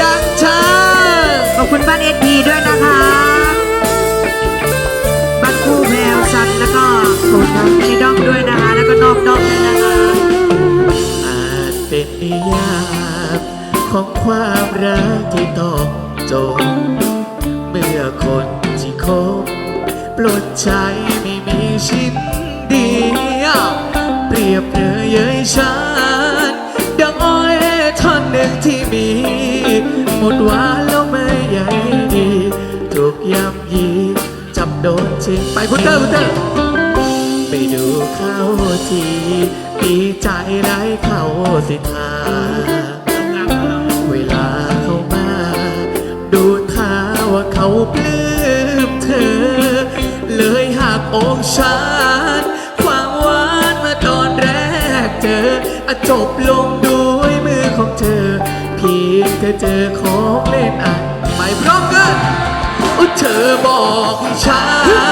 ดังชาขอบคุณบ้านเอพีด้วยนะคะบ้านคู่แพรวซันแล้วก็ของในด้อมด้วยนะคะ แล้วก็นอกด้อมด้วยนะคะอาจเป็นนิยามของความรักที่ต้องจบเมื่อคนที่คบปลดใจไม่มีชิ้นเดียวเปรียบเปรยเย้ยฉันดังอ้อยท่อนหนึ่งที่มี หมดหวานแล้วไม่ใหญ่ดีถูกย้ำยีจับโดนจริงไปพุทเตอร์พุทเตอร์ไปดูเขาทีดีใจไร้เขาสิทาเวลาเข้ามา ดูท่าว่าเขาปลื้มเธอ เลยหักอกฉันความหวานมื่อตอนแรกเจออจบลง เธอเจอของเล่นอะไม่พร้อมกันอุ๊ยเธอบอกให้ฉั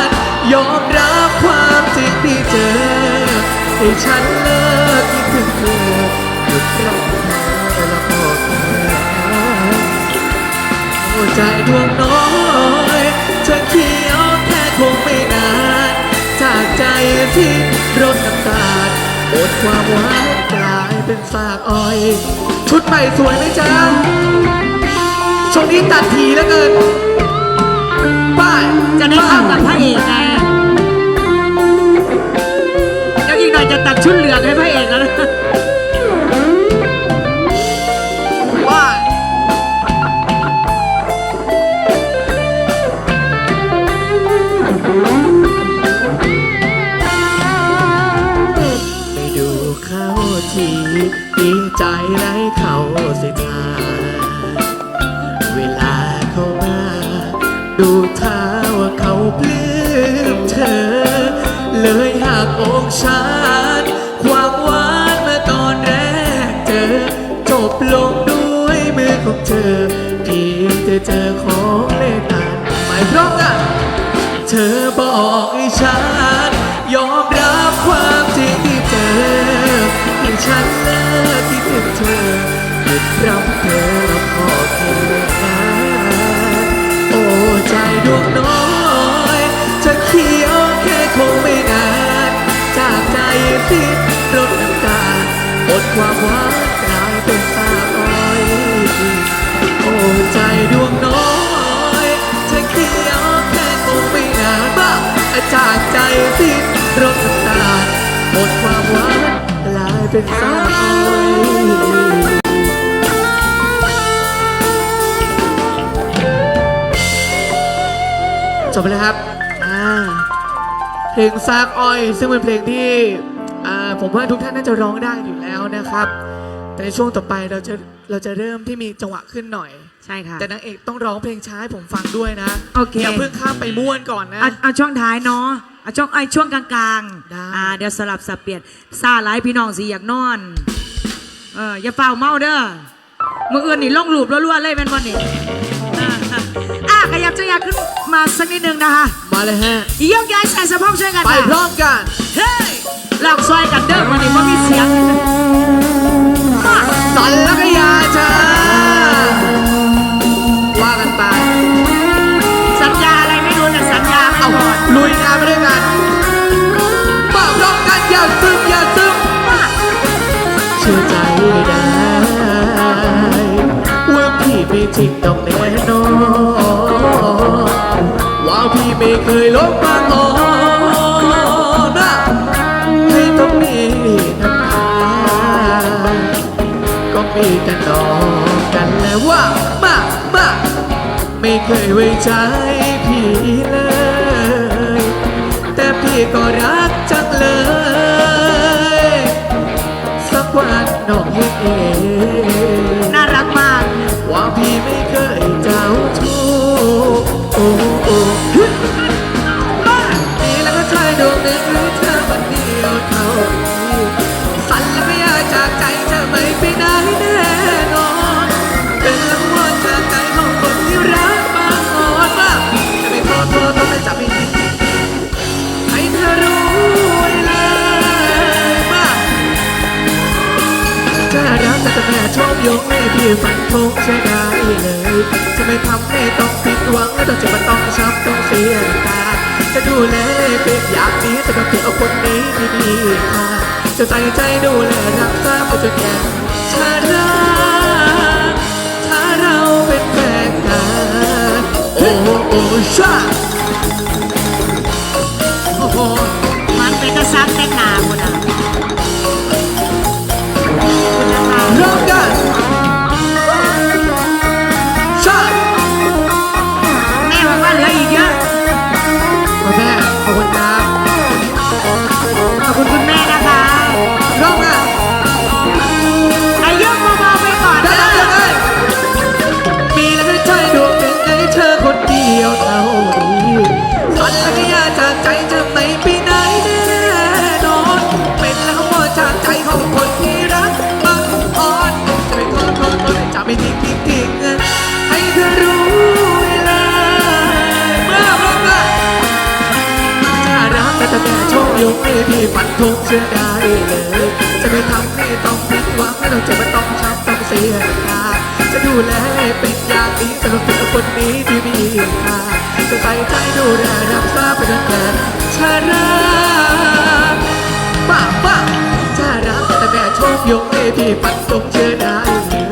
น ยอมรับความจริงที่เจอ ให้ฉันเลิกคิดถึงเธอหยุดรักเธอแล้วบอกเธอหัวใจดวงน้อยเธอเขียวแค่คงไม่นานจากใจที่รดน้ำตาลหมดความหวานกลายเป็นซากอ้อย ชุดใหม่สวยไหมจ๊ะช่วงนี้ตัดทีแล้วเกินป้ายจะได้เข้ากับพระเอกไงเดี๋ยวอีกหน่อยจะตัดชุดเหลืองให้พระเอก ทีดีใจไร้เขาสิทาเวลาเขามาดูท่าว่าเขาปลื้มเธอ เลยหักอกฉันความหวานเมื่อตอนแรกเจอ จบลงด้วยมือของเธอเพียงเธอเจอของเล่นอ่านไม่พร้อมกันเธอบอกให้ฉันยอม ฉันเลิกที่ถึงเธอหยุดรับเธอแล้วพอเธอนะโอ้ใจดวงน้อยจะเขียวแค่คงไม่นานจากใจที่รดน้ำตาหมดความหวัง กลายเป็นสาวอ้อยจบไปแล้วครับอ่าเพลงซากอ้อย ซึ่งเป็นเพลงที่อ่าผมว่าทุกท่านน่าจะร้องได้อยู่แล้วนะครับ แต่ในช่วงต่อไปเราจะเราจะเริ่มที่มีจังหวะขึ้นหน่อย ใช่ค่ะ แต่นางเอกต้องร้องเพลงช้าให้ผมฟังด้วยนะโอเค อย่าเพิ่งข้ามไปม่วนก่อนนะ เอาเอาช่วงท้ายเนาะเอาช่วงไอ้ช่วงกลางได้ ๆอ่าเดี๋ยวสลับสับเปลี่ยนซาหลายพี่น้องสิอยากนอน เอออย่าเฝ้าเมาเด้อมืออื่นนี่ล่องหลูบล้วนๆเลยแม่นบ่นี่อ่าอะขยับจังอยากขึ้นมาสักนิดนึงนะคะมาเลยฮะ ยกย้ายใส่สะโพกช่วยกันไปค่ะพร้อมกัน เฮ้ย ริงต้องแน่นอนว่าพี่ไม่เคยลบมาก่อนนะให้ต้องมีน้ำตาก็มีแต่นอกกันแล้วว่ามามาไม่เคยไว้ใจพี่เลย แต่พี่ก็รักจัง มีแล้วก็ใจดวงหนึ่งหรือเธอคนเดียวเท่านี้ฝันแล้วก็อยากจากใจเธอไม่ไปไหนแน่นอน เป็นละมวจากใจของคนที่รักบางอ่อนว่าจะไม่โทษโทษต้องไม่จับไม่ดีให้เธอรู้ไว้เลยว่าจะรักแต่จะไม่พี่ฝันคงใช้ได้เลย จะไม่ทำให้ต้อง หวังและต้อจะมาต้องช้ำต้องเสียตาจะดูแลเป็นอย่างนี้จะต้องเก็บเอาคนนี้ที่ดีค่ะจะใส่ใจดูแลรักษาไปจนแก่ชาราถ้าเราเป็นแฟนกันโอ้โหโอ้ชาโอ้โหมันเป็นกระซักแต่งหนาคนอ่ พี่ฝันทุกเชื่อได้เลย จะไม่ทำให้ต้องผิดหวังไม่ต้องเจ็บไม่ต้องช้ำต้องเสียตาจะดูแลเป็นอย่างดีจะต้องเป็นคนนี้ที่มีค่าจะใส่ใจดูแลรักษาไปจนแก่ชาราป้าป้าถ้ารักแต่แม่โชคยกให้พี่ฝันทุกเชื่อได้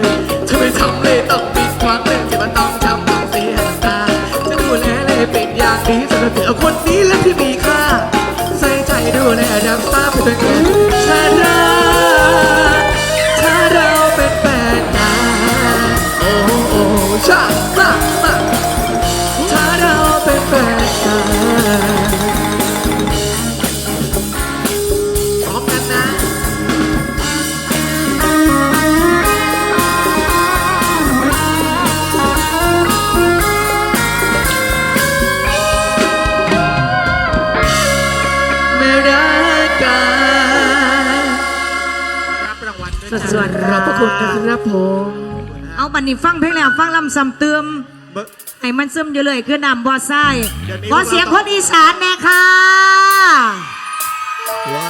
เลยจะไม่ทำเลยต้องผิดหวังเลยจะไม่ต้องช้ำต้องเสียตาจะดูแลเลยเป็นอย่างดีจะต้องเป็นคนนี้และที่มี รัก รางวัลด้วยสวดๆขอบพระคุณนะครับผมเอาบันนี้ฟังเพลงแล้วฟังลำซ้ำเติมเบิกให้มันซึมอยู่เลยคือนำบ่อไส้เดี๋ยวนี้ขอเสียงคนอีสานแน่ค่ะว้า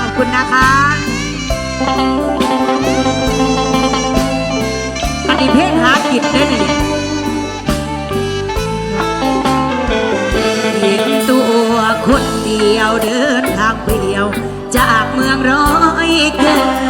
วขอบคุณนะคะอันนี้เพลงหากินได้อนี่เห็นตัวคนเดียวเดิน ร้อยเกิด